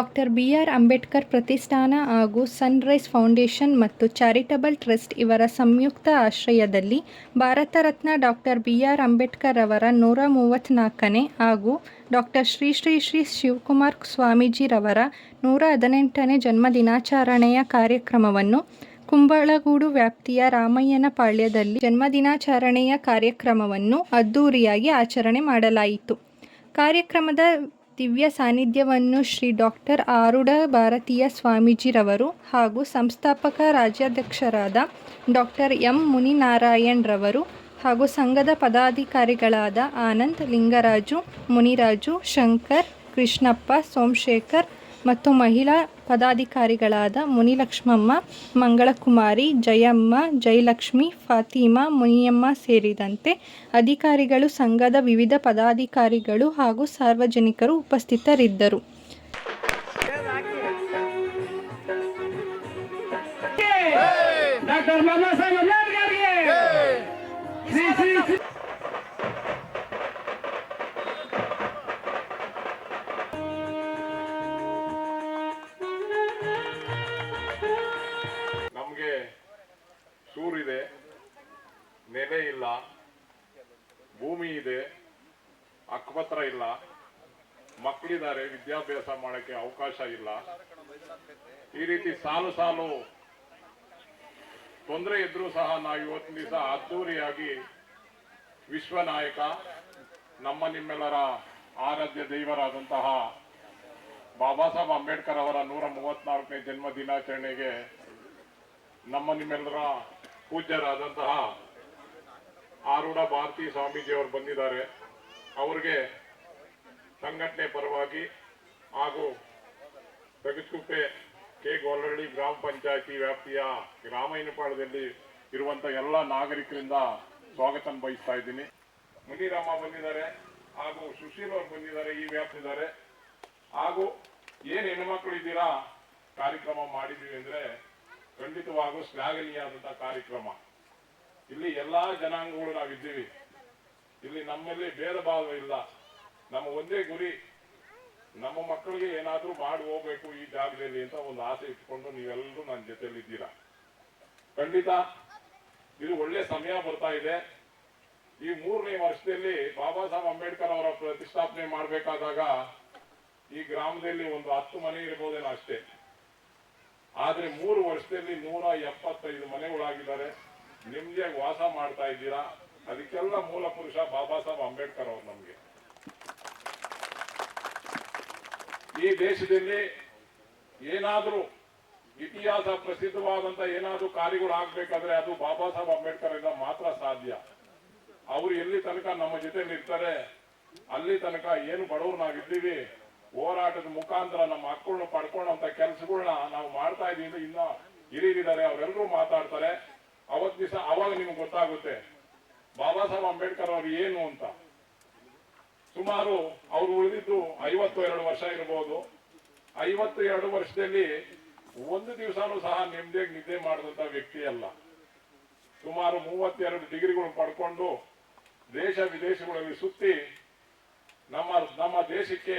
Doctor B R Ambedkar ಪ್ರತಿಷ್ಠಾನ ಹಾಗೂ sunrise foundation ಮತ್ತು ಚಾರಿಟಬಲ್ ಟ್ರಸ್ಟ್ ಇವರ ಸಂಯುಕ್ತ ಆಶ್ರಯದಲ್ಲಿ Bharat Ratna doctor B R Ambedkar ಅವರ ನೂರ ಮೂವತ್ತ್ನಾಲ್ಕನೇ ಹಾಗೂ ಡಾಕ್ಟರ್ ಶ್ರೀ ಶ್ರೀ ಶ್ರೀ ಶಿವಕುಮಾರ್ ಸ್ವಾಮೀಜಿರವರ ನೂರ ಹದಿನೆಂಟನೇ ಜನ್ಮದಿನಾಚರಣೆಯ ಕಾರ್ಯಕ್ರಮವನ್ನು ಕುಂಬಳಗೂಡು ವ್ಯಾಪ್ತಿಯ ರಾಮಯ್ಯನ ಪಾಳ್ಯದಲ್ಲಿ ಜನ್ಮದಿನಾಚರಣೆಯ ಕಾರ್ಯಕ್ರಮವನ್ನು ಅದ್ದೂರಿಯಾಗಿ ಆಚರಣೆ ಮಾಡಲಾಯಿತು. ಕಾರ್ಯಕ್ರಮದ ದಿವ್ಯ ಸಾನ್ನಿಧ್ಯವನ್ನು ಶ್ರೀ ಡಾಕ್ಟರ್ ಆರುಡ ಭಾರತೀಯ ಸ್ವಾಮೀಜಿರವರು ಹಾಗೂ ಸಂಸ್ಥಾಪಕ ರಾಜ್ಯಾಧ್ಯಕ್ಷರಾದ ಡಾಕ್ಟರ್ ಎಂ ಮುನಿನಾರಾಯಣ್ರವರು ಹಾಗೂ ಸಂಘದ ಪದಾಧಿಕಾರಿಗಳಾದ ಆನಂದ್ ಲಿಂಗರಾಜು, ಮುನಿರಾಜು, ಶಂಕರ್, ಕೃಷ್ಣಪ್ಪ, ಸೋಮಶೇಖರ್ ಮತ್ತು ಮಹಿಳಾ ಪದಾಧಿಕಾರಿಗಳಾದ ಮುನಿಲಕ್ಷ್ಮಮ್ಮ ಮಂಗಳಕುಮಾರಿ ಜಯಮ್ಮ ಜಯಲಕ್ಷ್ಮಿ ಫಾತಿಮಾ ಮುನಿಯಮ್ಮ ಸೇರಿದಂತೆ ಅಧಿಕಾರಿಗಳು ಸಂಘದ ವಿವಿಧ ಪದಾಧಿಕಾರಿಗಳು ಹಾಗೂ ಸಾರ್ವಜನಿಕರು ಉಪಸ್ಥಿತರಿದ್ದರು. ನೆಲೆ ಇಲ್ಲ. ಭೂಮಿ ಇದೆ. ಅಕ್ಕಪತ್ರ ಇಲ್ಲ. ಮಕ್ಕಳಿದ್ದಾರೆ. ವಿದ್ಯಾಭ್ಯಾಸ ಮಾಡಕ್ಕೆ ಅವಕಾಶ ಇಲ್ಲ. ಈ ರೀತಿ ಸಾಲು ಸಾಲು ತೊಂದರೆ ಇದ್ರೂ ಸಹ ನಾವು ಇವತ್ತಿನ ದಿವಸ ಅದ್ದೂರಿಯಾಗಿ ವಿಶ್ವ ನಾಯಕ, ನಮ್ಮ ನಿಮ್ಮೆಲ್ಲರ ಆರಾಧ್ಯ ದೈವರಾದಂತಹ ಬಾಬಾ ಸಾಹೇಬ್ ಅಂಬೇಡ್ಕರ್ ಅವರ ನೂರ ಮೂವತ್ನಾಲ್ಕನೇ ಜನ್ಮ ದಿನಾಚರಣೆಗೆ ನಮ್ಮ ನಿಮ್ಮೆಲ್ಲರ ಪೂಜ್ಯರಾದಂತಹ ಆರೂಢ ಭಾರತಿ ಸ್ವಾಮೀಜಿ ಅವರು ಬಂದಿದ್ದಾರೆ. ಅವರಿಗೆ ಸಂಘಟನೆ ಪರವಾಗಿ ಹಾಗೂ ತಗಚುಕುಪ್ಪೆ ಕೆ ಗೋಲಹಳ್ಳಿ ಗ್ರಾಮ ಪಂಚಾಯತಿ ವ್ಯಾಪ್ತಿಯ ಗ್ರಾಮೀಣಪಾಳದಲ್ಲಿ ಇರುವಂತ ಎಲ್ಲ ನಾಗರಿಕರಿಂದ ಸ್ವಾಗತ ಬಯಸ್ತಾ ಇದ್ದೀನಿ. ಮುನಿರಾಮ ಬಂದಿದ್ದಾರೆ ಹಾಗೂ ಸುಶೀಲ್ ಅವರು ಬಂದಿದ್ದಾರೆ, ಈ ವ್ಯಾಪ್ತಿದ್ದಾರೆ. ಹಾಗೂ ಏನ್ ಹೆಣ್ಮಕ್ಳು ಇದ್ದೀರಾ, ಕಾರ್ಯಕ್ರಮ ಮಾಡಿದೀವಿ ಅಂದ್ರೆ ಖಂಡಿತವಾಗೂ ಶ್ಲಾಘನೀಯಾದಂತಹ ಕಾರ್ಯಕ್ರಮ. ಇಲ್ಲಿ ಎಲ್ಲಾ ಜನಾಂಗಗಳು ನಾವಿದ್ದೀವಿ. ಇಲ್ಲಿ ನಮ್ಮಲ್ಲಿ ಭೇದ ಭಾವ ಇಲ್ಲ. ನಮ್ಮ ಒಂದೇ ಗುರಿ, ನಮ್ಮ ಮಕ್ಕಳಿಗೆ ಏನಾದ್ರೂ ಮಾಡಿ ಹೋಗ್ಬೇಕು ಈ ಜಾಗದಲ್ಲಿ ಅಂತ ಒಂದು ಆಸೆ ಇಟ್ಕೊಂಡು ನೀವೆಲ್ಲರೂ ನನ್ನ ಜೊತೆಯಲ್ಲಿ ಇದ್ದೀರಾ ಖಂಡಿತ, ಇದು ಒಳ್ಳೆ ಸಮಯ ಬರ್ತಾ ಇದೆ. ಈ ಮೂರನೇ ವರ್ಷದಲ್ಲಿ ಬಾಬಾ ಸಾಹೇಬ್ ಅಂಬೇಡ್ಕರ್ ಅವರ ಪ್ರತಿಷ್ಠಾಪನೆ ಮಾಡಬೇಕಾದಾಗ ಈ ಗ್ರಾಮದಲ್ಲಿ ಒಂದು ಹತ್ತು ಮನೆ ಇರ್ಬೋದೇನೋ ಅಷ್ಟೇ. ಆದ್ರೆ ಮೂರು ವರ್ಷದಲ್ಲಿ ನೂರ ಎಪ್ಪತ್ತೈದು ಮನೆಗಳಾಗಿದ್ದಾರೆ. ನೆಮ್ಮದಿಯಾಗಿ ವಾಸ ಮಾಡ್ತಾ ಇದ್ದೀರಾ? ಅದಕ್ಕೆಲ್ಲ ಮೂಲ ಪುರುಷ ಬಾಬಾ ಸಾಹೇಬ್ ಅಂಬೇಡ್ಕರ್ ಅವರು ನಮ್ಗೆ. ಈ ದೇಶದಲ್ಲಿ ಏನಾದರೂ ಇತಿಹಾಸ ಪ್ರಸಿದ್ಧವಾದಂತ ಏನಾದರೂ ಕಾರ್ಯಗಳು ಆಗ್ಬೇಕಾದ್ರೆ ಅದು ಬಾಬಾ ಸಾಹೇಬ್ ಅಂಬೇಡ್ಕರ್ ಇಂದ ಮಾತ್ರ ಸಾಧ್ಯ. ಅವರು ಎಲ್ಲಿ ತನಕ ನಮ್ಮ ಜೊತೆ ಇರ್ತಾರೆ ಅಲ್ಲಿ ತನಕ ಏನು ಬಡವರು ನಾವಿದ್ದೀವಿ ಹೋರಾಟದ ಮುಖಾಂತರ ನಮ್ಮ ಹಕ್ಕುಗಳನ್ನ ಪಡ್ಕೊಳ್ಳೋಂತ ಕೆಲಸಗಳನ್ನ ನಾವು ಮಾಡ್ತಾ ಇದೀವಿ ಇನ್ನ ಹಿರಿಯರಿದ್ದಾರೆ ಅವರೆಲ್ಲರೂ ಮಾತಾಡ್ತಾರೆ. ಅವತ್ ದಿವಸ ಅವಾಗ ನಿಮ್ಗೆ ಗೊತ್ತಾಗುತ್ತೆ. ಬಾಬಾ ಸಾಹೇಬ್ ಅಂಬೇಡ್ಕರ್ ಅವ್ರು ಏನು ಅಂತ. ಸುಮಾರು ಅವ್ರು ಉಳಿದಿದ್ದು ಐವತ್ತು ಎರಡು ವರ್ಷ ಇರಬಹುದು ಐವತ್ತು ಎರಡು ವರ್ಷದಲ್ಲಿ ಒಂದು ದಿವಸನೂ ಸಹ ನೆಮ್ಮದಿಯಾಗಿ ನಿದ್ದೆ ಮಾಡಿದಂತ ವ್ಯಕ್ತಿ ಅಲ್ಲ. ಸುಮಾರು ಮೂವತ್ತೆರಡು ಡಿಗ್ರಿಗಳು ಪಡ್ಕೊಂಡು ದೇಶ ವಿದೇಶಗಳಲ್ಲಿ ಸುತ್ತಿ ನಮ್ಮ ನಮ್ಮ ದೇಶಕ್ಕೆ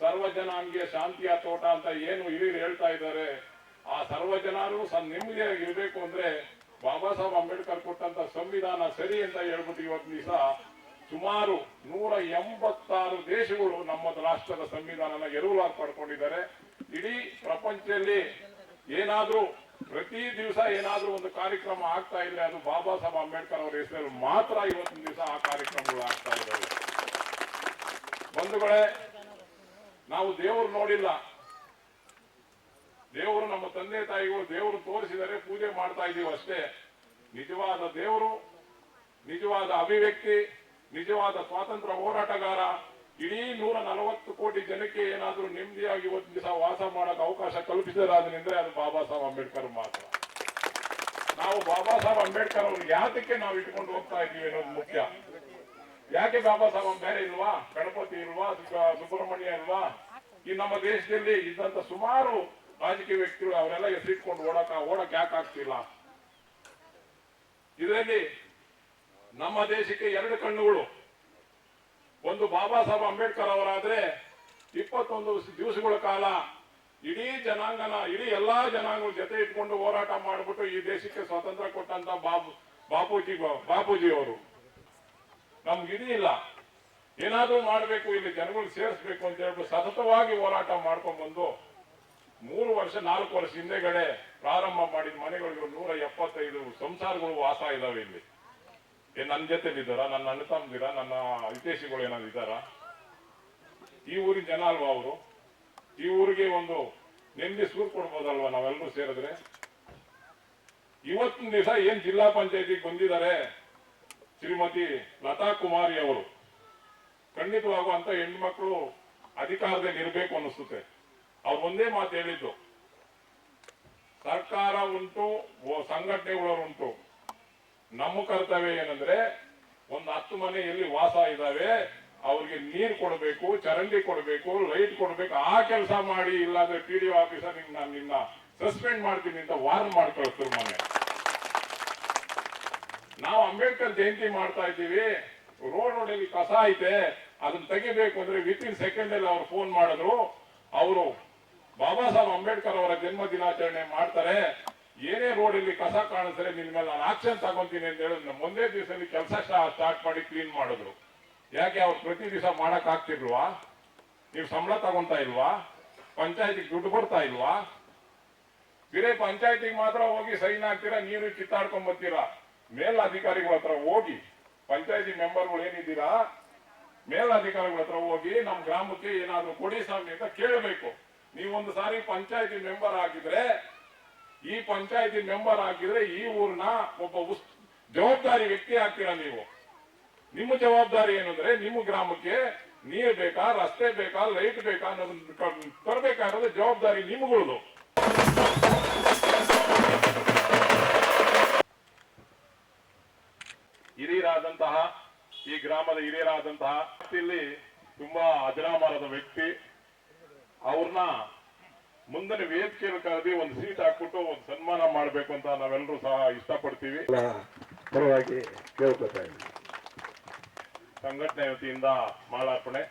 ಸರ್ವಜನಾಂಗೀಯ ಶಾಂತಿಯ ತೋಟ ಅಂತ ಏನು ಇಲ್ಲಿ ಹೇಳ್ತಾ ಇದ್ದಾರೆ, ಆ ಸರ್ವಜನರು ನೆಮ್ಮದಿಯಾಗಿ ಇರಬೇಕು ಅಂದ್ರೆ ಬಾಬಾ ಸಾಹೇಬ್ ಅಂಬೇಡ್ಕರ್ ಕೊಟ್ಟಂತ ಸಂವಿಧಾನ ಸರಿ ಅಂತ ಹೇಳ್ಬಿಟ್ಟು ಇವತ್ತು ದಿವಸ ಸುಮಾರು ನೂರ ಎಂಬತ್ತಾರು ದೇಶಗಳು ನಮ್ಮ ರಾಷ್ಟ್ರದ ಸಂವಿಧಾನನ ಎರವಲಾಗಿ ಪಡ್ಕೊಂಡಿದ್ದಾರೆ. ಇಡೀ ಪ್ರಪಂಚದಲ್ಲಿ ಏನಾದ್ರೂ ಪ್ರತಿ ದಿವಸ ಏನಾದ್ರೂ ಒಂದು ಕಾರ್ಯಕ್ರಮ ಆಗ್ತಾ ಇದ್ರೆ ಅದು ಬಾಬಾ ಸಾಹೇಬ್ ಅಂಬೇಡ್ಕರ್ ಅವರ ಹೆಸರಲ್ಲಿ ಮಾತ್ರ ಇವತ್ತಿನ ದಿವಸ ಆ ಕಾರ್ಯಕ್ರಮಗಳು ಆಗ್ತಾ ಇದ್ದಾವೆ. ಬಂಧುಗಳೇ, ನಾವು ದೇವರು ನೋಡಿಲ್ಲ. ದೇವರು ನಮ್ಮ ತಂದೆ ತಾಯಿಗಳು ದೇವರು ತೋರಿಸಿದರೆ ಪೂಜೆ ಮಾಡ್ತಾ ಇದ್ದೀವಿ ಅಷ್ಟೇ. ನಿಜವಾದ ದೇವರು, ನಿಜವಾದ ಅಭಿವ್ಯಕ್ತಿ, ನಿಜವಾದ ಸ್ವಾತಂತ್ರ್ಯ ಹೋರಾಟಗಾರ, ಇಡೀ ನೂರ ನಲವತ್ತು ಕೋಟಿ ಜನಕ್ಕೆ ಏನಾದರೂ ನೆಮ್ಮದಿಯಾಗಿ ಒಂದು ದಿವಸ ವಾಸ ಮಾಡಕ್ ಅವಕಾಶ ಕಲ್ಪಿಸಿದಾದ್ರಿಂದ್ರೆ ಅದು ಬಾಬಾ ಸಾಹೇಬ್ ಅಂಬೇಡ್ಕರ್ ಮಾತ್ರ. ನಾವು ಬಾಬಾ ಸಾಹೇಬ್ ಅಂಬೇಡ್ಕರ್ ಅವ್ರು ಯಾತಕ್ಕೆ ನಾವು ಇಟ್ಕೊಂಡು ಹೋಗ್ತಾ ಇದ್ದೀವಿ ಅನ್ನೋದು ಮುಖ್ಯ. ಯಾಕೆ ಬಾಬಾ ಸಾಹೇಬ್ ಬೇರೆ ಇಲ್ವಾ? ಗಣಪತಿ ಇಲ್ವಾ? ಸುಬ್ರ- ಸುಬ್ರಹ್ಮಣ್ಯ ಇಲ್ವಾ? ಈ ನಮ್ಮ ದೇಶದಲ್ಲಿ ಇದ್ದಂತ ಸುಮಾರು ರಾಜಕೀಯ ವ್ಯಕ್ತಿಗಳು ಅವರೆಲ್ಲ ಹೆಸರಿಟ್ಕೊಂಡು ಓಡಕ ಓಡಕ್ ಯಾಕೆ ಆಗ್ತಿಲ್ಲ? ಇದರಲ್ಲಿ ನಮ್ಮ ದೇಶಕ್ಕೆ ಎರಡು ಕಣ್ಣುಗಳು. ಒಂದು ಬಾಬಾ ಸಾಹೇಬ್ ಅಂಬೇಡ್ಕರ್ ಅವರಾದ್ರೆ ಇಪ್ಪತ್ತೊಂದು ದಿವಸಗಳ ಕಾಲ ಇಡೀ ಜನಾಂಗನ, ಇಡೀ ಎಲ್ಲಾ ಜನಾಂಗಗಳ ಜೊತೆ ಇಟ್ಕೊಂಡು ಹೋರಾಟ ಮಾಡಿಬಿಟ್ಟು ಈ ದೇಶಕ್ಕೆ ಸ್ವಾತಂತ್ರ್ಯ ಕೊಟ್ಟಂತ ಬಾಬು, ಬಾಪೂಜಿ ಬಾಪೂಜಿ ಅವರು. ನಮ್ಗೆ ಇಡೀ ಇಲ್ಲ. ಏನಾದ್ರೂ ಮಾಡಬೇಕು, ಇಲ್ಲಿ ಜನಗಳು ಸೇರಿಸ್ಬೇಕು ಅಂತ ಹೇಳ್ಬಿಟ್ಟು ಸತತವಾಗಿ ಹೋರಾಟ ಮಾಡ್ಕೊಂಡ್ ಬಂದು ಮೂರು ವರ್ಷ, ನಾಲ್ಕು ವರ್ಷ ಹಿಂದೆಗಡೆ ಪ್ರಾರಂಭ ಮಾಡಿದ ಮನೆಗಳಿಗೆ ನೂರ ಎಪ್ಪತ್ತೈದು ಸಂಸಾರಗಳು ವಾಸ ಇದಾವೆ ಇಲ್ಲಿ. ನನ್ನ ಜೊತೆ ಇದ್ದಾರ? ನನ್ನ ಅಣ್ಣ ತಮ್ಮದಿರ? ನನ್ನ ಹಿತೇಶಿಗಳು ಏನಾದ್ರು ಇದ್ದಾರ? ಈ ಊರಿನ ಜನ ಅಲ್ವಾ ಅವರು? ಈ ಊರಿಗೆ ಒಂದು ನೆಮ್ಮದಿ ಸೂರು ಕೊಡ್ಬೋದಲ್ವಾ ನಾವೆಲ್ಲರೂ ಸೇರಿದ್ರೆ? ಇವತ್ತಿನ ದಿವಸ ಏನ್ ಜಿಲ್ಲಾ ಪಂಚಾಯತಿಗೆ ಬಂದಿದ್ದಾರೆ ಶ್ರೀಮತಿ ಲತಾ ಕುಮಾರಿ ಅವರು ಖಂಡಿತವಾಗುವಂತ ಹೆಣ್ಮಕ್ಳು ಅಧಿಕಾರದಲ್ಲಿ ಇರಬೇಕು ಅನ್ನಿಸುತ್ತೆ. ಅವ್ರು ಒಂದೇ ಮಾತು ಹೇಳಿದ್ದು. ಸರ್ಕಾರ ಉಂಟು, ಓ- ಸಂಘಟನೆಗಳವರು ಉಂಟು. ನಮ್ಮ ಕರ್ತವ್ಯ ಏನಂದ್ರೆ ಒಂದು ಹತ್ತು ಮನೆ ಎಲ್ಲಿ ವಾಸ ಇದ್ದಾವೆ ಅವ್ರಿಗೆ ನೀರು ಕೊಡಬೇಕು, ಚರಂಡಿ ಕೊಡಬೇಕು, ಲೈಟ್ ಕೊಡಬೇಕು, ಆ ಕೆಲಸ ಮಾಡಿ, ಇಲ್ಲಾಂದ್ರೆ ಪಿ ಡಿ ಆಫೀಸರ್ ನಾನು ನಿನ್ನ ಸಸ್ಪೆಂಡ್ ಮಾಡ್ತೀನಿ ಅಂತ ವಾರ್ನ್ ಮಾಡಿ ಕಳಿಸ್ತಾರೆ ಮೊನ್ನೆ ನಾವು ಅಂಬೇಡ್ಕರ್ ಜಯಂತಿ ಮಾಡ್ತಾ ಇದ್ದೀವಿ, ರೋಡ್ ರೋಡಲ್ಲಿ ಕಸ ಐತೆ, ಅದನ್ನ ತೆಗಿಬೇಕು ಅಂದ್ರೆ ವಿತ್ ಇನ್ ಸೆಕೆಂಡ್ ಅಲ್ಲಿ ಅವ್ರು ಫೋನ್ ಮಾಡಿದ್ರು, ಅವರು ಬಾಬಾ ಸಾಹೇಬ್ ಅಂಬೇಡ್ಕರ್ ಅವರ ಜನ್ಮ ದಿನಾಚರಣೆ ಮಾಡ್ತಾರೆ. ಏನೇ ರೋಡ್ ಇಲ್ಲಿ ಕಸ ಕಾಣಿಸಿದ್ರೆ ನಿನ್ ಮೇಲೆ ನಾನು ಆಕ್ಷನ್ ತಗೊಂತೀನಿ ಅಂತ ಹೇಳಿದ್ರೆ ಒಂದೇ ದಿವಸದಲ್ಲಿ ಕೆಲಸ ಸ್ಟಾರ್ಟ್ ಮಾಡಿ ಕ್ಲೀನ್ ಮಾಡಿದ್ರು. ಯಾಕೆ ಅವ್ರು ಪ್ರತಿ ದಿವಸ ಮಾಡಕ್ ನೀವು ಸಂಬಳ ತಗೊಂತಾ ಇಲ್ವಾ? ಪಂಚಾಯತಿಗೆ ದುಡ್ಡು ಬರ್ತಾ ಇಲ್ವಾ? ಬೇರೆ ಪಂಚಾಯತಿಗೆ ಮಾತ್ರ ಹೋಗಿ ಸೈನ್ ಹಾಕ್ತೀರಾ, ನೀರು ಕಿತ್ತಾಡ್ಕೊಂಡ್ ಬರ್ತೀರಾ? ಮೇಲ್ ಅಧಿಕಾರಿಗಳ ಹತ್ರ ಹೋಗಿ, ಪಂಚಾಯತಿ ಮೆಂಬರ್ಗಳು ಏನಿದ್ದೀರಾ? ಮೇಲ್ ಅಧಿಕಾರಿಗಳ ಹತ್ರ ಹೋಗಿ ನಮ್ ಗ್ರಾಮಕ್ಕೆ ಏನಾದ್ರು ಕೊಡಿ ಸ್ವಾಮಿ ಅಂತ ಕೇಳಬೇಕು. ನೀವೊಂದು ಸಾರಿ ಪಂಚಾಯತಿ ಮೆಂಬರ್ ಆಗಿದ್ರೆ, ಈ ಪಂಚಾಯತಿ ಮೆಂಬರ್ ಆಗಿದ್ರೆ ಈ ಊರ್ನ ಒಬ್ಬ ಜವಾಬ್ದಾರಿ ವ್ಯಕ್ತಿ ಆಗ್ತೀರಾ ನೀವು? ನಿಮ್ಮ ಜವಾಬ್ದಾರಿ ಏನಂದ್ರೆ ನಿಮ್ಮ ಗ್ರಾಮಕ್ಕೆ ನೀರ್ ಬೇಕಾ, ರಸ್ತೆ ಬೇಕಾ, ಲೈಟ್ ಬೇಕಾ ಅನ್ನೋದನ್ನ ತರಬೇಕಾದ್ರೆ ಜವಾಬ್ದಾರಿ ನಿಮ್ಗಳದು. ಹಿರಿಯರಾದಂತಹ, ಈ ಗ್ರಾಮದ ಹಿರಿಯರಾದಂತಹ, ಇಲ್ಲಿ ತುಂಬಾ ಅಜರಾಮರದ ವ್ಯಕ್ತಿ. ಅವ್ರನ್ನ ಮುಂದಿನ ವೇದಿಕೆಯಲ್ಲಿ ಕರೆದಿ ಒಂದು ಸೀಟ್ ಹಾಕ್ಬಿಟ್ಟು ಒಂದು ಸನ್ಮಾನ ಮಾಡ್ಬೇಕು ಅಂತ ನಾವೆಲ್ಲರೂ ಸಹ ಇಷ್ಟಪಡ್ತೀವಿ. ಪರವಾಗಿ ಕೇಳ್ಕೊತಾ ಸಂಘಟನೆ ವತಿಯಿಂದ ಮಾಲಾರ್ಪಣೆ.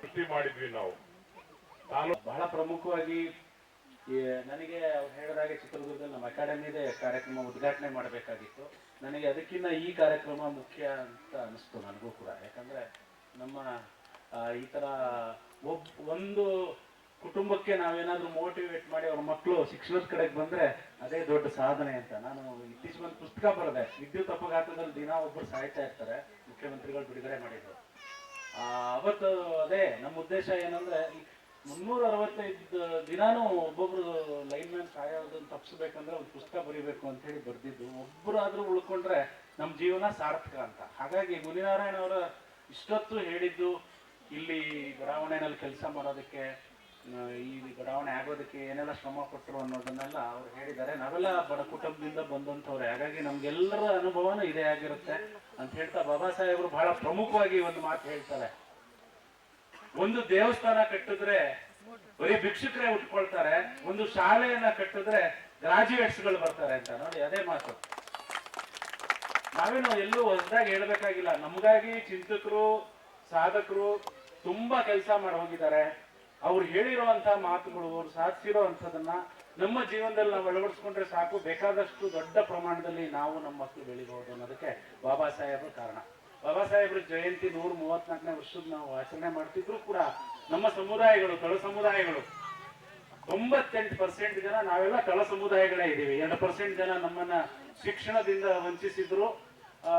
ಸೃಷ್ಟಿ ಮಾಡಿದ್ವಿ ನಾವು. ನಾನು ಬಹಳ ಪ್ರಮುಖವಾಗಿ ನನಗೆ ಅವ್ರು ಹೇಳಿದಾಗೆ ಚಿತ್ರದುರ್ಗದಲ್ಲಿ ನಮ್ಮ ಅಕಾಡೆಮಿದೆ ಕಾರ್ಯಕ್ರಮ ಉದ್ಘಾಟನೆ ಮಾಡಬೇಕಾಗಿತ್ತು. ನನಗೆ ಅದಕ್ಕಿಂತ ಈ ಕಾರ್ಯಕ್ರಮ ಮುಖ್ಯ ಅಂತ ಅನಿಸ್ತು ನನಗೂ ಕೂಡ. ಯಾಕಂದ್ರೆ ನಮ್ಮ ಈ ತರ ಒಬ್ ಒಂದು ಕುಟುಂಬಕ್ಕೆ ನಾವೇನಾದರೂ ಮೋಟಿವೇಟ್ ಮಾಡಿ ಅವ್ರ ಮಕ್ಕಳು ಶಿಕ್ಷಣದ ಕಡೆಗೆ ಬಂದ್ರೆ ಅದೇ ದೊಡ್ಡ ಸಾಧನೆ ಅಂತ. ನಾನು ಇತ್ತೀಚೆಗೆ ಒಂದು ಪುಸ್ತಕ ಬರೆದೆ. ವಿದ್ಯುತ್ ಅಪಘಾತದಲ್ಲಿ ದಿನ ಒಬ್ಬರು ಸಾಯ್ತಾ ಇರ್ತಾರೆ. ಮುಖ್ಯಮಂತ್ರಿಗಳು ಬಿಡುಗಡೆ ಮಾಡಿದ್ರು. ಆ, ಅವತ್ತು ಅದೇ ನಮ್ಮ ಉದ್ದೇಶ ಏನಂದ್ರೆ ಮುನ್ನೂರ ಅರವತ್ತೈದು ದಿನಾನು ಒಬ್ಬೊಬ್ರು ಲೈನ್ ಮ್ಯಾನ್ ಸಾಯೋದನ್ನ ತಪ್ಪಿಸ್ಬೇಕಂದ್ರೆ ಒಂದು ಪುಸ್ತಕ ಬರೀಬೇಕು ಅಂತ ಹೇಳಿ ಬರ್ದಿದ್ದು ಒಬ್ಬರಾದ್ರೂ ಉಳ್ಕೊಂಡ್ರೆ ನಮ್ಮ ಜೀವನ ಸಾರ್ಥಕ ಅಂತ. ಹಾಗಾಗಿ ಮುನಿನಾರಾಯಣ ಅವರ ಇಷ್ಟೊತ್ತು ಹೇಳಿದ್ದು, ಇಲ್ಲಿ ಬಡಾವಣೆನಲ್ಲಿ ಕೆಲಸ ಮಾಡೋದಕ್ಕೆ ಈ ಬಡಾವಣೆ ಆಗೋದಕ್ಕೆ ಏನೆಲ್ಲ ಶ್ರಮ ಕೊಟ್ಟರು ಅನ್ನೋದನ್ನೆಲ್ಲ ಅವ್ರು ಹೇಳಿದ್ದಾರೆ. ನಾವೆಲ್ಲ ಬಡ ಕುಟುಂಬದಿಂದ ಬಂದಂಥವ್ರೆ. ಹಾಗಾಗಿ ನಮ್ಗೆಲ್ಲರ ಅನುಭವನೂ ಇದೇ ಆಗಿರುತ್ತೆ ಅಂತ ಹೇಳ್ತಾ ಬಾಬಾ ಸಾಹೇಬರು ಬಹಳ ಪ್ರಮುಖವಾಗಿ ಒಂದು ಮಾತು ಹೇಳ್ತಾರೆ. ಒಂದು ದೇವಸ್ಥಾನ ಕಟ್ಟಿದ್ರೆ ಬರೀ ಭಿಕ್ಷುಕರೇ ಉಟ್ಕೊಳ್ತಾರೆ, ಒಂದು ಶಾಲೆಯನ್ನ ಕಟ್ಟಿದ್ರೆ ಗ್ರಾಜುಯೇಟ್ಸ್ಗಳು ಬರ್ತಾರೆ ಅಂತ. ನೋಡಿ, ಅದೇ ಮಾತು. ನಾವೇನು ಎಲ್ಲೂ ಹೊಸದಾಗಿ ಹೇಳ್ಬೇಕಾಗಿಲ್ಲ. ನಮಗಾಗಿ ಚಿಂತಕರು, ಸಾಧಕರು ತುಂಬಾ ಕೆಲಸ ಮಾಡಿ ಹೋಗಿದ್ದಾರೆ. ಅವ್ರು ಹೇಳಿರೋಂತ ಮಾತುಗಳು, ಅವ್ರು ಸಾಧಿಸಿರೋ ಅಂಥದನ್ನ ನಮ್ಮ ಜೀವನದಲ್ಲಿ ನಾವು ಅಳವಡಿಸ್ಕೊಂಡ್ರೆ ಸಾಕು. ಬೇಕಾದಷ್ಟು ದೊಡ್ಡ ಪ್ರಮಾಣದಲ್ಲಿ ನಾವು ನಮ್ಮ ಮಕ್ಕಳು ಬೆಳಿಬಹುದು ಅನ್ನೋದಕ್ಕೆ ಬಾಬಾ ಸಾಹೇಬರು ಕಾರಣ. ಬಾಬಾ ಸಾಹೇಬ್ರ ಜಯಂತಿ ನೂರ ಮೂವತ್ನಾಲ್ಕನೇ ವರ್ಷದ ನಾವು ಆಚರಣೆ ಮಾಡ್ತಿದ್ರು ಕೂಡ ನಮ್ಮ ಸಮುದಾಯಗಳು ತಳ ಸಮುದಾಯಗಳು. ತೊಂಬತ್ತೆಂಟು ಪರ್ಸೆಂಟ್ ಜನ ನಾವೆಲ್ಲ ತಳ ಸಮುದಾಯಗಳೇ ಇದ್ದೀವಿ. ಎರಡು ಪರ್ಸೆಂಟ್ ಜನ ನಮ್ಮನ್ನ ಶಿಕ್ಷಣದಿಂದ ವಂಚಿಸಿದ್ರು. ಆ,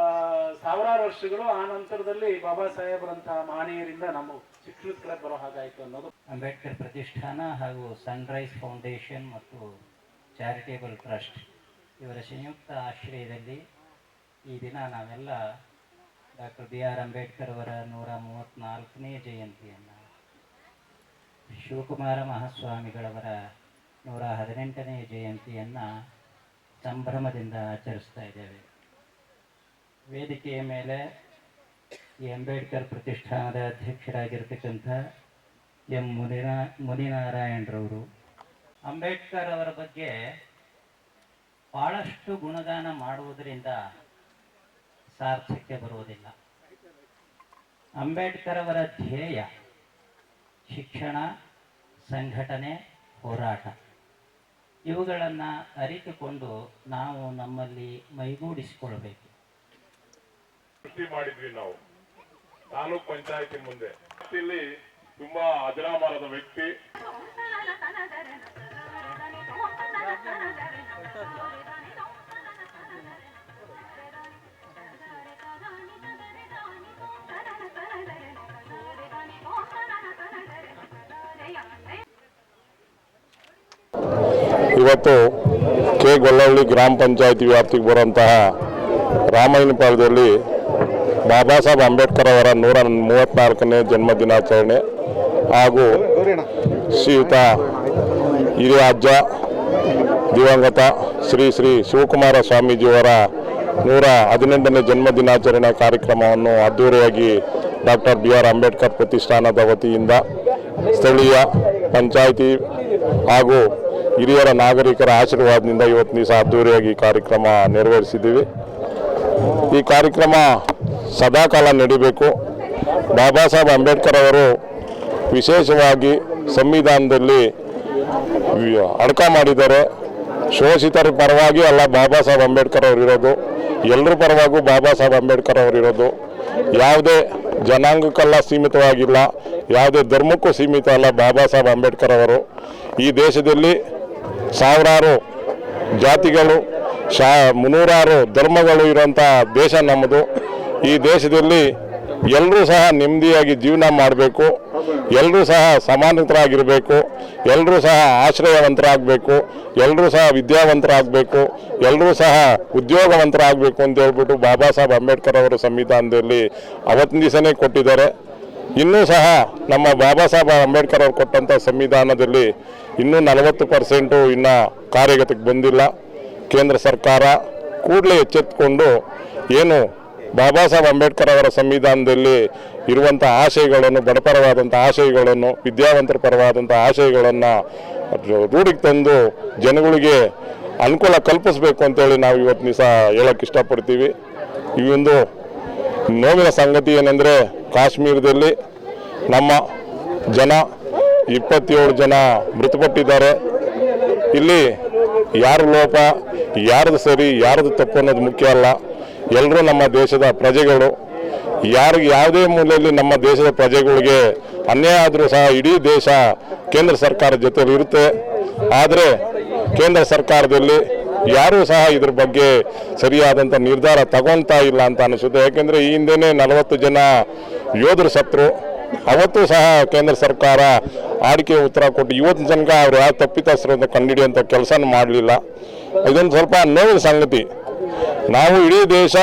ಸಾವಿರಾರು ವರ್ಷಗಳು ಆ ನಂತರದಲ್ಲಿ ಬಾಬಾ ಸಾಹೇಬ್ರಂತಹ ಮಹನೀಯರಿಂದ ನಮ್ಮ ಶಿಕ್ಷಣದ ಕಡೆ ಬರೋ ಹಾಗಾಯ್ತು ಅನ್ನೋದು. ಅಂಬೇಡ್ಕರ್ ಪ್ರತಿಷ್ಠಾನ ಹಾಗೂ ಸನ್ರೈಸ್ ಫೌಂಡೇಶನ್ ಮತ್ತು ಚಾರಿಟೇಬಲ್ ಟ್ರಸ್ಟ್ ಇವರ ಸಂಯುಕ್ತ ಆಶ್ರಯದಲ್ಲಿ ಈ ದಿನ ನಾವೆಲ್ಲ ಡಾಕ್ಟರ್ ಬಿ ಆರ್ ಅಂಬೇಡ್ಕರ್ ಅವರ ನೂರ ಮೂವತ್ತ್ನಾಲ್ಕನೇ ಜಯಂತಿಯನ್ನು ಶಿವಕುಮಾರ ಮಹಾಸ್ವಾಮಿಗಳವರ ನೂರ ಹದಿನೆಂಟನೇ ಜಯಂತಿಯನ್ನು ಸಂಭ್ರಮದಿಂದ ಆಚರಿಸ್ತಾ ಇದ್ದೇವೆ. ವೇದಿಕೆಯ ಮೇಲೆ ಈ ಅಂಬೇಡ್ಕರ್ ಪ್ರತಿಷ್ಠಾನದ ಅಧ್ಯಕ್ಷರಾಗಿರ್ತಕ್ಕಂಥ ಎಂ ಮುನಿನಾ, ಮುನಿನಾರಾಯಣರವರು. ಅಂಬೇಡ್ಕರ್ ಅವರ ಬಗ್ಗೆ ಭಾಳಷ್ಟು ಗುಣಗಾನ ಮಾಡುವುದರಿಂದ ಸಾರ್ಥಕ್ಯ ಬರುವುದಿಲ್ಲ. ಅಂಬೇಡ್ಕರ್ ಅವರ ಧ್ಯೇಯ ಶಿಕ್ಷಣ, ಸಂಘಟನೆ, ಹೋರಾಟ. ಇವುಗಳನ್ನು ಅರಿತುಕೊಂಡು ನಾವು ನಮ್ಮಲ್ಲಿ ಮೈಗೂಡಿಸಿಕೊಳ್ಬೇಕು ಮಾಡಿದ್ವಿ ನಾವು. ತಾಲೂಕ್ ಪಂಚಾಯತಿ ಮುಂದೆ. ಇಲ್ಲಿ ತುಂಬಾ ಅಜರಾಮರದ ವ್ಯಕ್ತಿ. ಇವತ್ತು ಕೆ ಗೊಲ್ಲಹಳ್ಳಿ ಗ್ರಾಮ ಪಂಚಾಯತಿ ವ್ಯಾಪ್ತಿಗೆ ಬರುವಂತಹ ರಾಮಾಯಣಪಾಳ್ಯದಲ್ಲಿ ಬಾಬಾ ಸಾಹೇಬ್ ಅಂಬೇಡ್ಕರ್ ಅವರ ನೂರ ಮೂವತ್ತ್ನಾಲ್ಕನೇ ಜನ್ಮ ದಿನಾಚರಣೆ ಹಾಗೂ ಶ್ರೀಯುತ ಹಿರಿಯ ಅಜ್ಜ ದಿವಂಗತ ಶ್ರೀ ಶ್ರೀ ಶಿವಕುಮಾರ ಸ್ವಾಮೀಜಿಯವರ ನೂರ ಹದಿನೆಂಟನೇ ಜನ್ಮ ದಿನಾಚರಣೆ ಕಾರ್ಯಕ್ರಮವನ್ನು ಅದ್ದೂರಿಯಾಗಿ ಡಾಕ್ಟರ್ ಬಿ ಆರ್ ಅಂಬೇಡ್ಕರ್ ಪ್ರತಿಷ್ಠಾನದ ವತಿಯಿಂದ ಸ್ಥಳೀಯ ಪಂಚಾಯಿತಿ ಹಾಗೂ ಹಿರಿಯರ ನಾಗರಿಕರ ಆಶೀರ್ವಾದದಿಂದ ಇವತ್ತು ದಿವಸ ಅದ್ದೂರಿಯಾಗಿ ಈ ಕಾರ್ಯಕ್ರಮ ನೆರವೇರಿಸಿದ್ದೀವಿ. ಈ ಕಾರ್ಯಕ್ರಮ ಸದಾಕಾಲ ನಡಿಬೇಕು. ಬಾಬಾ ಸಾಹೇಬ್ ಅಂಬೇಡ್ಕರ್ ಅವರು ವಿಶೇಷವಾಗಿ ಸಂವಿಧಾನದಲ್ಲಿ ಅಡಕ ಮಾಡಿದ್ದಾರೆ. ಶೋಷಿತರ ಪರವಾಗಿ ಅಲ್ಲ ಬಾಬಾ ಸಾಹೇಬ್ ಅಂಬೇಡ್ಕರ್ ಅವರು ಇರೋದು. ಎಲ್ಲರ ಪರವಾಗೂ ಬಾಬಾ ಸಾಹೇಬ್ ಅಂಬೇಡ್ಕರ್ ಅವರು ಇರೋದು. ಯಾವುದೇ ಜನಾಂಗಕ್ಕೆಲ್ಲ ಸೀಮಿತವಾಗಿಲ್ಲ, ಯಾವುದೇ ಧರ್ಮಕ್ಕೂ ಸೀಮಿತ ಅಲ್ಲ ಬಾಬಾ ಸಾಹೇಬ್ ಅಂಬೇಡ್ಕರ್ ಅವರು. ಈ ದೇಶದಲ್ಲಿ ಸಾವಿರಾರು ಜಾತಿಗಳು, ಶಾ, ಮುನ್ನೂರಾರು ಧರ್ಮಗಳು ಇರುವಂಥ ದೇಶ ನಮ್ಮದು. ಈ ದೇಶದಲ್ಲಿ ಎಲ್ಲರೂ ಸಹ ನೆಮ್ಮದಿಯಾಗಿ ಜೀವನ ಮಾಡಬೇಕು. ಎಲ್ಲರೂ ಸಹ ಸಮಾನತರಾಗಿರಬೇಕು. ಎಲ್ಲರೂ ಸಹ ಆಶ್ರಯವಂತರಾಗಬೇಕು. ಎಲ್ಲರೂ ಸಹ ವಿದ್ಯಾವಂತರಾಗಬೇಕು. ಎಲ್ಲರೂ ಸಹ ಉದ್ಯೋಗವಂತರಾಗಬೇಕು ಅಂತ ಹೇಳ್ಬಿಟ್ಟು ಬಾಬಾ ಸಾಹೇಬ್ ಅಂಬೇಡ್ಕರ್ ಅವರ ಸಂವಿಧಾನದಲ್ಲಿ ಅವತ್ತಿನ ದಿವಸನೇ ಕೊಟ್ಟಿದ್ದಾರೆ. ಇನ್ನೂ ಸಹ ನಮ್ಮ ಬಾಬಾ ಸಾಹೇಬ್ ಅಂಬೇಡ್ಕರ್ ಅವರು ಕೊಟ್ಟಂಥ ಸಂವಿಧಾನದಲ್ಲಿ ಇನ್ನೂ ನಲವತ್ತು ಪರ್ಸೆಂಟು ಇನ್ನು ಕಾರ್ಯಗತಕ್ಕೆ ಬಂದಿಲ್ಲ. ಕೇಂದ್ರ ಸರ್ಕಾರ ಕೂಡಲೇ ಎಚ್ಚೆತ್ತುಕೊಂಡು ಏನು ಬಾಬಾ ಸಾಹೇಬ್ ಅಂಬೇಡ್ಕರ್ ಅವರ ಸಂವಿಧಾನದಲ್ಲಿ ಇರುವಂಥ ಆಶಯಗಳನ್ನು ಬಡಪರವಾದಂಥ ಆಶಯಗಳನ್ನು, ವಿದ್ಯಾವಂತರ ಪರವಾದಂಥ ಆಶಯಗಳನ್ನು ರೂಢಿಗೆ ತಂದು ಜನಗಳಿಗೆ ಅನುಕೂಲ ಕಲ್ಪಿಸಬೇಕು ಅಂತೇಳಿ ನಾವು ಇವತ್ತು ದಿವಸ ಹೇಳಕ್ಕೆ ಇಷ್ಟಪಡ್ತೀವಿ. ಈ ಒಂದು ನೋವಿನ ಸಂಗತಿ ಏನೆಂದರೆ ಕಾಶ್ಮೀರದಲ್ಲಿ ನಮ್ಮ ಜನ ಇಪ್ಪತ್ತೇಳು ಜನ ಮೃತಪಟ್ಟಿದ್ದಾರೆ. ಇಲ್ಲಿ ಯಾರ ಲೋಪ, ಯಾರದು ಸರಿ, ಯಾರದು ತಪ್ಪು ಅನ್ನೋದು ಮುಖ್ಯ ಅಲ್ಲ. ಎಲ್ಲರೂ ನಮ್ಮ ದೇಶದ ಪ್ರಜೆಗಳು. ಯಾರಿಗೆ ಯಾವುದೇ ಮೂಲೆಯಲ್ಲಿ ನಮ್ಮ ದೇಶದ ಪ್ರಜೆಗಳಿಗೆ ಅನ್ಯಾಯ ಆದರೂ ಸಹ ಇಡೀ ದೇಶ ಕೇಂದ್ರ ಸರ್ಕಾರದ ಜೊತೆಲಿ ಇರುತ್ತೆ. ಆದರೆ ಕೇಂದ್ರ ಸರ್ಕಾರದಲ್ಲಿ ಯಾರೂ ಸಹ ಇದ್ರ ಬಗ್ಗೆ ಸರಿಯಾದಂಥ ನಿರ್ಧಾರ ತಗೊಳ್ತಾ ಇಲ್ಲ ಅಂತ ಅನಿಸುತ್ತೆ ಯಾಕೆಂದರೆ ಈ ಹಿಂದೆನೇ ನಲವತ್ತು ಜನ ಯೋಧರು ಸತ್ರು ಅವತ್ತು ಸಹ ಕೇಂದ್ರ ಸರ್ಕಾರ ಆಡಿಕೆ ಉತ್ತರ ಕೊಟ್ಟು ಇವತ್ತಿನ ತನಕ ಅವರು ಯಾವ ತಪ್ಪಿತಸ್ಥರು ಅಂತ ಕಂಡುಹಿಡಿಯುವಂಥ ಕೆಲಸನೂ ಮಾಡಲಿಲ್ಲ. ಇದೊಂದು ಸ್ವಲ್ಪ ನೋವಿನ ಸಂಗತಿ. ನಾವು ಇಡೀ ದೇಶ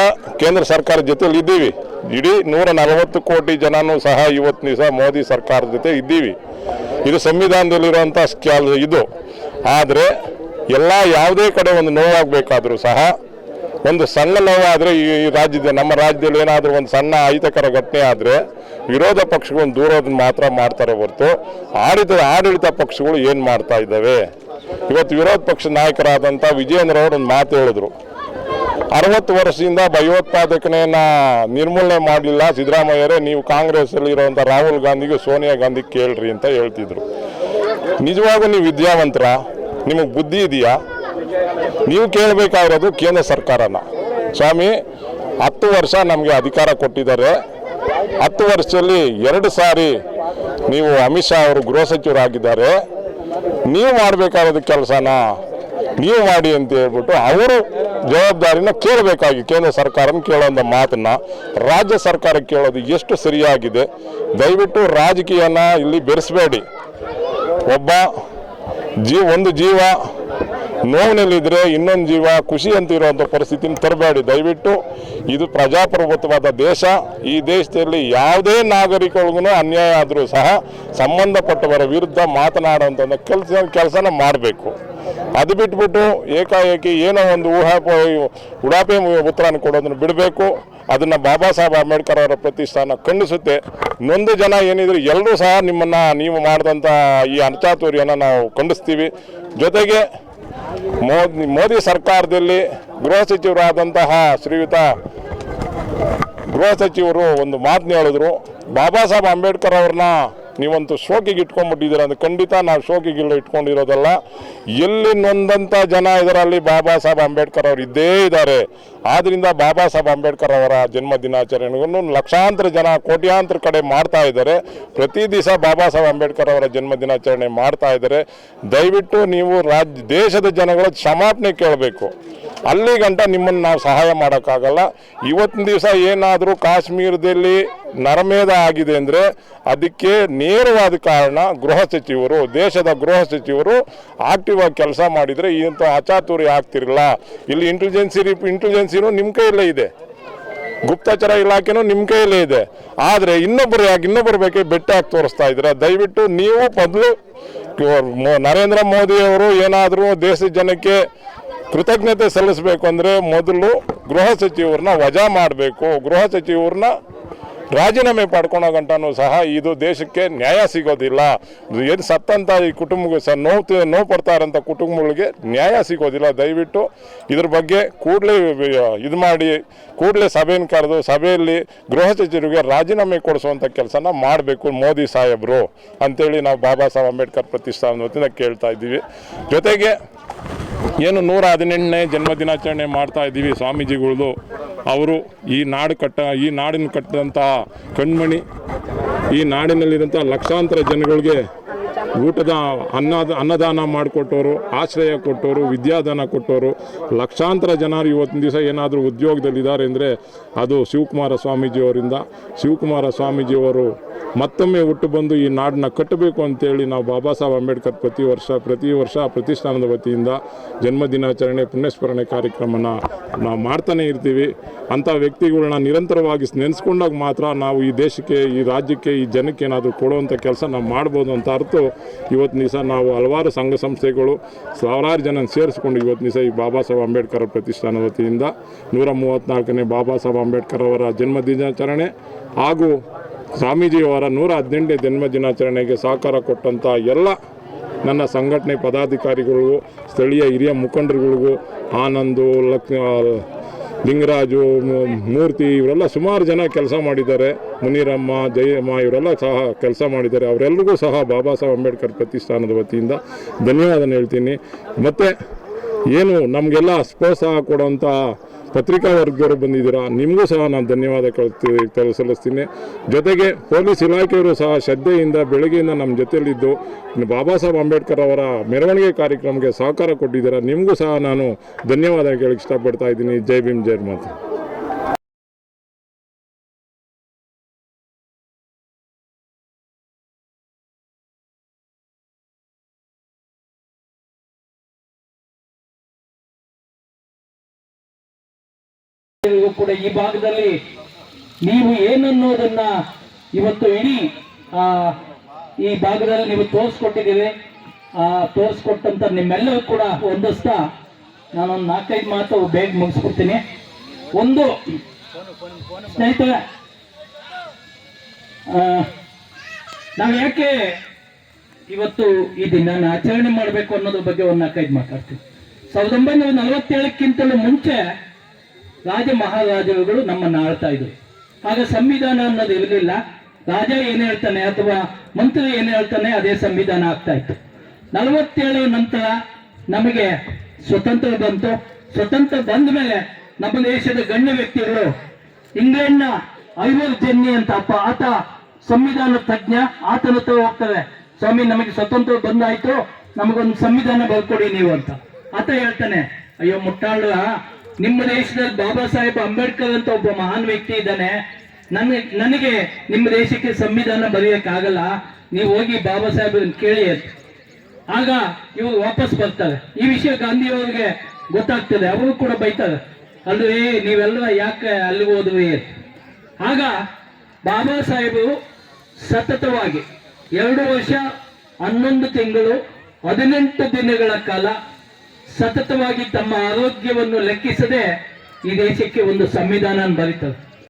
ಕೇಂದ್ರ ಸರ್ಕಾರ ಜೊತೆಲಿ ಇದ್ದೀವಿ. ಇಡೀ ನೂರ ನಲವತ್ತು ಕೋಟಿ ಜನನೂ ಸಹ ಇವತ್ತಿನ ದಿವಸ ಮೋದಿ ಸರ್ಕಾರದ ಜೊತೆ ಇದ್ದೀವಿ. ಇದು ಸಂವಿಧಾನದಲ್ಲಿರುವಂಥ ಸ್ಕ್ಯಾಲ್ ಇದು. ಆದರೆ ಎಲ್ಲ ಯಾವುದೇ ಕಡೆ ಒಂದು ನೋವಾಗಬೇಕಾದರೂ ಸಹ ಒಂದು ಸಣ್ಣ ನೋವಾದರೆ ಈ ಈ ರಾಜ್ಯದ ನಮ್ಮ ರಾಜ್ಯದಲ್ಲಿ ಏನಾದರೂ ಒಂದು ಸಣ್ಣ ಅಹಿತಕರ ಘಟನೆ ಆದರೆ ವಿರೋಧ ಪಕ್ಷಗಳು ದೂರೋದನ್ನ ಮಾತ್ರ ಮಾಡ್ತಾರೆ ಹೊರತು ಆಡಳಿತ ಆಡಳಿತ ಪಕ್ಷಗಳು ಏನು ಮಾಡ್ತಾ ಇದ್ದಾವೆ? ಇವತ್ತು ವಿರೋಧ ಪಕ್ಷ ನಾಯಕರಾದಂಥ ವಿಜಯೇಂದ್ರ ಅವರು ಒಂದು ಮಾತು ಹೇಳಿದ್ರು. ಅರವತ್ತು ವರ್ಷದಿಂದ ಭಯೋತ್ಪಾದಕನೆಯನ್ನ ನಿರ್ಮೂಲನೆ ಮಾಡಲಿಲ್ಲ. ಸಿದ್ದರಾಮಯ್ಯರೇ, ನೀವು ಕಾಂಗ್ರೆಸ್ಸಲ್ಲಿ ಇರೋವಂಥ ರಾಹುಲ್ ಗಾಂಧಿಗೆ ಸೋನಿಯಾ ಗಾಂಧಿ ಕೇಳ್ರಿ ಅಂತ ಹೇಳ್ತಿದ್ರು. ನಿಜವಾಗೂ ನೀವು ವಿದ್ಯಾವಂತರ? ನಿಮಗೆ ಬುದ್ಧಿ ಇದೆಯಾ? ನೀವು ಕೇಳಬೇಕಾಗಿರೋದು ಕೇಂದ್ರ ಸರ್ಕಾರನ. ಸ್ವಾಮಿ, ಹತ್ತು ವರ್ಷ ನಮಗೆ ಅಧಿಕಾರ ಕೊಟ್ಟಿದ್ದಾರೆ. ಹತ್ತು ವರ್ಷದಲ್ಲಿ ಎರಡು ಸಾರಿ ನೀವು ಅಮಿತ್ ಶಾ ಅವರು ಗೃಹ ಸಚಿವರಾಗಿದ್ದಾರೆ. ನೀವು ಮಾಡಬೇಕಾದ ಕೆಲಸನ ನೀವು ಮಾಡಿ ಅಂತ ಹೇಳ್ಬಿಟ್ಟು ಅವರು ಜವಾಬ್ದಾರಿನ ಕೇಳಬೇಕಾಗಿ ಕೇಂದ್ರ ಸರ್ಕಾರನ ಕೇಳೋಂಥ ಮಾತನ್ನ ರಾಜ್ಯ ಸರ್ಕಾರ ಕೇಳೋದು ಎಷ್ಟು ಸರಿಯಾಗಿದೆ. ದಯವಿಟ್ಟು ರಾಜಕೀಯನ ಇಲ್ಲಿ ಬೆರೆಸಬೇಡಿ. ಒಬ್ಬ ಜೀವ ಒಂದು ಜೀವ ನೋವಿನಲ್ಲಿದ್ದರೆ ಇನ್ನೊಂದು ಜೀವ ಖುಷಿ ಅಂತ ಇರುವಂಥ ಪರಿಸ್ಥಿತಿನ ತರಬೇಡಿ. ದಯವಿಟ್ಟು ಇದು ಪ್ರಜಾಪ್ರಭುತ್ವವಾದ ದೇಶ. ಈ ದೇಶದಲ್ಲಿ ಯಾವುದೇ ನಾಗರಿಕರಿಗೂ ಅನ್ಯಾಯ ಆದರೂ ಸಹ ಸಂಬಂಧಪಟ್ಟವರ ವಿರುದ್ಧ ಮಾತನಾಡುವಂಥ ಕೆಲಸ, ಕೆಲಸನ ಮಾಡಬೇಕು. ಅದು ಬಿಟ್ಬಿಟ್ಟು ಏಕಾಏಕಿ ಏನೋ ಒಂದು ಊಹಾಪ ಉಡಾಪೆ ಉತ್ತರನ ಕೊಡೋದನ್ನು ಬಿಡಬೇಕು. ಅದನ್ನು ಬಾಬಾ ಸಾಹೇಬ್ ಅಂಬೇಡ್ಕರ್ ಅವರ ಪ್ರತಿಷ್ಠಾನ ಖಂಡಿಸುತ್ತೆ. ನೊಂದು ಜನ ಏನಿದ್ರು ಎಲ್ಲರೂ ಸಹ ನಿಮ್ಮನ್ನು, ನೀವು ಮಾಡಿದಂಥ ಈ ಅನಚಾತುರ್ಯನ ನಾವು ಖಂಡಿಸ್ತೀವಿ. ಜೊತೆಗೆ ಮೋದಿ ಮೋದಿ ಸರ್ಕಾರದಲ್ಲಿ ಗೃಹ ಸಚಿವರಾದಂತಹ ಶ್ರೀಯುತ ಗೃಹ ಸಚಿವರು ಒಂದು ಮಾತನ್ನ ಹೇಳಿದ್ರು. ಬಾಬಾ ಸಾಹೇಬ್ ಅಂಬೇಡ್ಕರ್ ಅವ್ರನ್ನ ನೀವಂತೂ ಶೋಕಿಗೆ ಇಟ್ಕೊಂಡ್ಬಿಟ್ಟಿದ್ದೀರ ಅದು ಖಂಡಿತ ನಾವು ಶೋಕಿಗೆ ಇಟ್ಕೊಂಡಿರೋದಲ್ಲ. ಎಲ್ಲಿ ನೊಂದಂಥ ಜನ ಇದರಲ್ಲಿ ಬಾಬಾ ಸಾಹೇಬ್ ಅಂಬೇಡ್ಕರ್ ಅವರು ಇದ್ದೇ ಇದ್ದಾರೆ. ಆದ್ದರಿಂದ ಬಾಬಾ ಸಾಹೇಬ್ ಅಂಬೇಡ್ಕರ್ ಅವರ ಜನ್ಮ ದಿನಾಚರಣೆಗೂ ಲಕ್ಷಾಂತರ ಜನ ಕೋಟ್ಯಾಂತರ ಕಡೆ ಮಾಡ್ತಾ ಇದ್ದಾರೆ. ಪ್ರತಿ ದಿವಸ ಬಾಬಾ ಸಾಹೇಬ್ ಅಂಬೇಡ್ಕರ್ ಅವರ ಜನ್ಮ ದಿನಾಚರಣೆ ಮಾಡ್ತಾ ಇದ್ದಾರೆ. ದಯವಿಟ್ಟು ನೀವು ರಾಜ್ಯ ದೇಶದ ಜನಗಳ ಕ್ಷಮಾಪಣೆ ಕೇಳಬೇಕು. ಅಲ್ಲಿಗಂಟ ನಿಮ್ಮನ್ನು ನಾವು ಸಹಾಯ ಮಾಡೋಕ್ಕಾಗಲ್ಲ. ಇವತ್ತಿನ ದಿವಸ ಏನಾದರೂ ಕಾಶ್ಮೀರದಲ್ಲಿ ನರಮೇಧ ಆಗಿದೆ ಅಂದರೆ ಅದಕ್ಕೆ ನೇರವಾದ ಕಾರಣ ಗೃಹ ಸಚಿವರು, ದೇಶದ ಗೃಹ ಸಚಿವರು ಆಕ್ಟಿವ್ ಆಗಿ ಕೆಲಸ ಮಾಡಿದರೆ ಇಂಥ ಅಚಾತುರಿ ಆಗ್ತಿರಲಿಲ್ಲ ಇಲ್ಲಿ ಇಂಟೆಲಿಜೆನ್ಸಿ ಇಂಟೆಲಿಜೆನ್ಸಿನೂ ನಿಮ್ಮ ಕೈಯಲ್ಲೇ ಇದೆ. ಗುಪ್ತಚರ ಇಲಾಖೆನೂ ನಿಮ್ಮ ಕೈಯಲ್ಲೇ ಇದೆ. ಆದರೆ ಇನ್ನೊಬ್ಬರು ಯಾಕೆ ಇನ್ನೊಬ್ಬರು ಬೆಟ್ಟ ಹಾಕಿ ತೋರಿಸ್ತಾ ಇದ್ದೀರಾ ದಯವಿಟ್ಟು ನೀವು ಮೊದಲು ನರೇಂದ್ರ ಮೋದಿಯವರು ಏನಾದರೂ ದೇಶದ ಜನಕ್ಕೆ ಕೃತಜ್ಞತೆ ಸಲ್ಲಿಸಬೇಕು ಅಂದರೆ ಮೊದಲು ಗೃಹ ಸಚಿವರನ್ನ ವಜಾ ಮಾಡಬೇಕು. ಗೃಹ ಸಚಿವರನ್ನ ರಾಜೀನಾಮೆ ಪಡ್ಕೊಳೋ ಗಂಟನೂ ಸಹ ಇದು ದೇಶಕ್ಕೆ ನ್ಯಾಯ ಸಿಗೋದಿಲ್ಲ. ಏನು ಸತ್ತಂಥ ಈ ಕುಟುಂಬ ಸಹ ನೋವು ನೋವು ಪಡ್ತಾ ಇರೋಂಥ ಕುಟುಂಬಗಳಿಗೆ ನ್ಯಾಯ ಸಿಗೋದಿಲ್ಲ. ದಯವಿಟ್ಟು ಇದ್ರ ಬಗ್ಗೆ ಕೂಡಲೇ ಇದು ಮಾಡಿ, ಕೂಡಲೇ ಸಭೆಯನ್ನು ಕರೆದು ಸಭೆಯಲ್ಲಿ ಗೃಹ ಸಚಿವರಿಗೆ ರಾಜೀನಾಮೆ ಕೊಡಿಸುವಂಥ ಕೆಲಸನ ಮಾಡಬೇಕು ಮೋದಿ ಸಾಹೇಬರು ಅಂತೇಳಿ ನಾವು ಬಾಬಾ ಸಾಹೇಬ್ ಅಂಬೇಡ್ಕರ್ ಪ್ರತಿಷ್ಠಾನ ವತಿಯಿಂದ ಕೇಳ್ತಾ ಇದ್ದೀವಿ. ಜೊತೆಗೆ ಏನು ನೂರ ಹದಿನೆಂಟನೇ ಜನ್ಮ ದಿನಾಚರಣೆ ಮಾಡ್ತಾ ಇದ್ದೀವಿ ಸ್ವಾಮೀಜಿಗಳದು. ಅವರು ಈ ನಾಡು ಕಟ್ಟ, ಈ ನಾಡಿನ ಕಟ್ಟಿದಂತಹ ಕಣ್ಮಣಿ, ಈ ನಾಡಿನಲ್ಲಿರೋಂಥ ಲಕ್ಷಾಂತರ ಜನಗಳಿಗೆ ಊಟದ ಅನ್ನದ ಅನ್ನದಾನ ಮಾಡಿಕೊಟ್ಟವರು ಆಶ್ರಯ ಕೊಟ್ಟವರು ವಿದ್ಯಾದಾನ ಕೊಟ್ಟವರು ಲಕ್ಷಾಂತರ ಜನರು ಇವತ್ತಿನ ದಿವಸ ಏನಾದರೂ ಉದ್ಯೋಗದಲ್ಲಿದ್ದಾರೆ ಅಂದರೆ ಅದು ಶಿವಕುಮಾರ ಸ್ವಾಮೀಜಿಯವರಿಂದ. ಶಿವಕುಮಾರ ಸ್ವಾಮೀಜಿಯವರು ಮತ್ತೊಮ್ಮೆ ಹುಟ್ಟು ಬಂದು ಈ ನಾಡನ್ನ ಕಟ್ಟಬೇಕು ಅಂತೇಳಿ ನಾವು ಬಾಬಾ ಸಾಹೇಬ್ ಅಂಬೇಡ್ಕರ್ ಪ್ರತಿ ವರ್ಷ ಪ್ರತಿ ವರ್ಷ ಪ್ರತಿಷ್ಠಾನದ ವತಿಯಿಂದ ಜನ್ಮ ದಿನಾಚರಣೆ, ಪುಣ್ಯಸ್ಮರಣೆ ಕಾರ್ಯಕ್ರಮನ ನಾವು ಮಾಡ್ತಾನೆ ಇರ್ತೀವಿ. ಅಂಥ ವ್ಯಕ್ತಿಗಳನ್ನ ನಿರಂತರವಾಗಿ ನೆನೆಸ್ಕೊಂಡಾಗ ಮಾತ್ರ ನಾವು ಈ ದೇಶಕ್ಕೆ, ಈ ರಾಜ್ಯಕ್ಕೆ, ಈ ಜನಕ್ಕೆ ಏನಾದರೂ ಕೊಡುವಂಥ ಕೆಲಸ ನಾವು ಮಾಡ್ಬೋದು ಅಂತ ಅರ್ಥ. ಇವತ್ತು ದಿವಸ ನಾವು ಹಲವಾರು ಸಂಘ ಸಂಸ್ಥೆಗಳು ಸಾವಿರಾರು ಜನ ಸೇರಿಸ್ಕೊಂಡು ಇವತ್ತು ದಿವಸ ಈ ಬಾಬಾ ಸಾಹೇಬ್ ಅಂಬೇಡ್ಕರ್ ಪ್ರತಿಷ್ಠಾನ ವತಿಯಿಂದ ನೂರ ಮೂವತ್ತ್ನಾಲ್ಕನೇ ಬಾಬಾ ಸಾಹೇಬ್ ಅಂಬೇಡ್ಕರ್ ಅವರ ಜನ್ಮ ದಿನಾಚರಣೆ ಹಾಗೂ ಸ್ವಾಮೀಜಿಯವರ ನೂರ ಹದಿನೆಂಟನೇ ಜನ್ಮ ದಿನಾಚರಣೆಗೆ ಸಹಕಾರ ಕೊಟ್ಟಂಥ ಎಲ್ಲ ನನ್ನ ಸಂಘಟನೆ ಪದಾಧಿಕಾರಿಗಳಿಗೂ, ಸ್ಥಳೀಯ ಹಿರಿಯ ಮುಖಂಡರುಗಳಿಗೂ, ಆನಂದು, ಲಕ್ ಲಿಂಗರಾಜು ಮೂರ್ತಿ, ಇವರೆಲ್ಲ ಸುಮಾರು ಜನ ಕೆಲಸ ಮಾಡಿದ್ದಾರೆ. ಮುನಿರಮ್ಮ, ಜಯಮ್ಮ ಇವರೆಲ್ಲ ಸಹ ಕೆಲಸ ಮಾಡಿದ್ದಾರೆ. ಅವರೆಲ್ಲರಿಗೂ ಸಹ ಬಾಬಾ ಸಾಹೇಬ್ ಅಂಬೇಡ್ಕರ್ ಪ್ರತಿಷ್ಠಾನದ ವತಿಯಿಂದ ಧನ್ಯವಾದ ಹೇಳ್ತೀನಿ. ಮತ್ತು ಏನು, ನಮಗೆಲ್ಲ ಪ್ರೋತ್ಸಾಹ ಕೊಡುವಂಥ ಪತ್ರಿಕಾ ವರ್ಗದವರು ಬಂದಿದ್ದೀರಾ? ನಿಮಗೂ ಸಹ ನಾನು ಧನ್ಯವಾದ ಕಳ್ ಸಲ್ಲಿಸ್ತೀನಿ. ಜೊತೆಗೆ ಪೊಲೀಸ್ ಇಲಾಖೆಯವರು ಸಹ ಶ್ರದ್ಧೆಯಿಂದ ಬೆಳಗ್ಗೆಯಿಂದ ನಮ್ಮ ಜೊತೆಯಲ್ಲಿದ್ದು ಬಾಬಾ ಸಾಹೇಬ್ ಅಂಬೇಡ್ಕರ್ ಅವರ ಮೆರವಣಿಗೆ ಕಾರ್ಯಕ್ರಮಕ್ಕೆ ಸಹಕಾರ ಕೊಟ್ಟಿದ್ದೀರಾ? ನಿಮಗೂ ಸಹ ನಾನು ಧನ್ಯವಾದ ಕೇಳಕ್ಕೆ ಇಷ್ಟಪಡ್ತಾ ಇದ್ದೀನಿ. ಜೈ ಭೀಮ್, ಜೈ ಮಾತು. ಕೂಡ ಈ ಭಾಗದಲ್ಲಿ ನೀವು ಏನನ್ನೋದನ್ನ ಇವತ್ತು ಇಡೀ, ಆ, ಈ ಭಾಗದಲ್ಲಿ ನೀವು ತೋರಿಸ್ಕೊಟ್ಟಿದ್ದೀರಿ. ಆ, ತೋರಿಸ್ಕೊಟ್ಟಂತ ನಿಮ್ಮೆಲ್ಲರೂ ಕೂಡ ಒಂದಿಸ್ತಾ ನಾನೊಂದು ನಾಲ್ಕೈದು ಮಾತು ಬೇಗ ಮುಗಿಸ್ಬಿಡ್ತೀನಿ. ಒಂದು, ಸ್ನೇಹಿತರೆ ನಾವು ಯಾಕೆ ಇವತ್ತು ಈ ದಿನ ಆಚರಣೆ ಮಾಡಬೇಕು ಅನ್ನೋದ್ರ ಬಗ್ಗೆ ಒಂದು ನಾಲ್ಕೈದು ಮಾತಾಡ್ತೀವಿ. ಸಾವಿರದ ಒಂಬೈನೂರ ನಲವತ್ತೇಳಕ್ಕಿಂತಲೂ ಮುಂಚೆ ರಾಜ ಮಹಾರಾಜರುಗಳು ನಮ್ಮನ್ನ ಆಳ್ತಾ ಇದ್ರು. ಆಗ ಸಂವಿಧಾನ ಅನ್ನೋದು ಇರಲಿಲ್ಲ. ರಾಜ ಏನು ಹೇಳ್ತಾನೆ ಅಥವಾ ಮಂತ್ರಿ ಏನ್ ಹೇಳ್ತಾನೆ ಅದೇ ಸಂವಿಧಾನ ಆಗ್ತಾ ಇತ್ತು. ನಲವತ್ತೇಳು ನಂತರ ನಮಗೆ ಸ್ವತಂತ್ರ ಬಂತು. ಸ್ವತಂತ್ರ ಬಂದ ಮೇಲೆ ನಮ್ಮ ದೇಶದ ಗಣ್ಯ ವ್ಯಕ್ತಿಗಳು ಇಂಗ್ಲೆಂಡ್ನ ಐವರ್ ಜೆನ್ನಿ ಅಂತ ಅಪ್ಪ, ಆತ ಸಂವಿಧಾನ ತಜ್ಞ, ಆತನ ಹತ್ರ ಹೋಗ್ತಾರೆ. ಸ್ವಾಮಿ, ನಮಗೆ ಸ್ವತಂತ್ರ ಬಂದಾಯ್ತು. ನಮಗೊಂದು ಸಂವಿಧಾನ ಬರ್ಕೊಡಿ ನೀವು ಅಂತ. ಆತ ಹೇಳ್ತಾನೆ, ಅಯ್ಯೋ ಮುಟ್ಟಾಳ ನಿಮ್ಮ ದೇಶದಲ್ಲಿ ಬಾಬಾ ಸಾಹೇಬ್ ಅಂಬೇಡ್ಕರ್ ಅಂತ ಒಬ್ಬ ಮಹಾನ್ ವ್ಯಕ್ತಿ ಇದ್ದಾನೆ. ನನಗೆ ನನಗೆ ನಿಮ್ಮ ದೇಶಕ್ಕೆ ಸಂವಿಧಾನ ಬರೆಯೋಕ್ಕಾಗಲ್ಲ. ನೀವು ಹೋಗಿ ಬಾಬಾ ಸಾಹೇಬ್ ಕೇಳಿ ಆಗ ಇವರು ವಾಪಸ್ ಬರ್ತಾರೆ. ಈ ವಿಷಯ ಗಾಂಧಿ ಅವ್ರಿಗೆ ಗೊತ್ತಾಗ್ತದೆ. ಅವರು ಕೂಡ ಬೈತಾರೆ. ಅಲ್ವೇ ನೀವೆಲ್ಲ ಯಾಕೆ ಅಲ್ಲಿಗೆ ಹೋದ್ರಿ. ಆಗ ಬಾಬಾ ಸಾಹೇಬರು ಸತತವಾಗಿ ಎರಡು ವರ್ಷ ಹನ್ನೊಂದು ತಿಂಗಳು ಹದಿನೆಂಟು ದಿನಗಳ ಕಾಲ ಸತತವಾಗಿ ತಮ್ಮ ಆರೋಗ್ಯವನ್ನು ಲೆಕ್ಕಿಸದೆ ಈ ದೇಶಕ್ಕೆ ಒಂದು ಸಂವಿಧಾನ ಬರೀತಾರೆ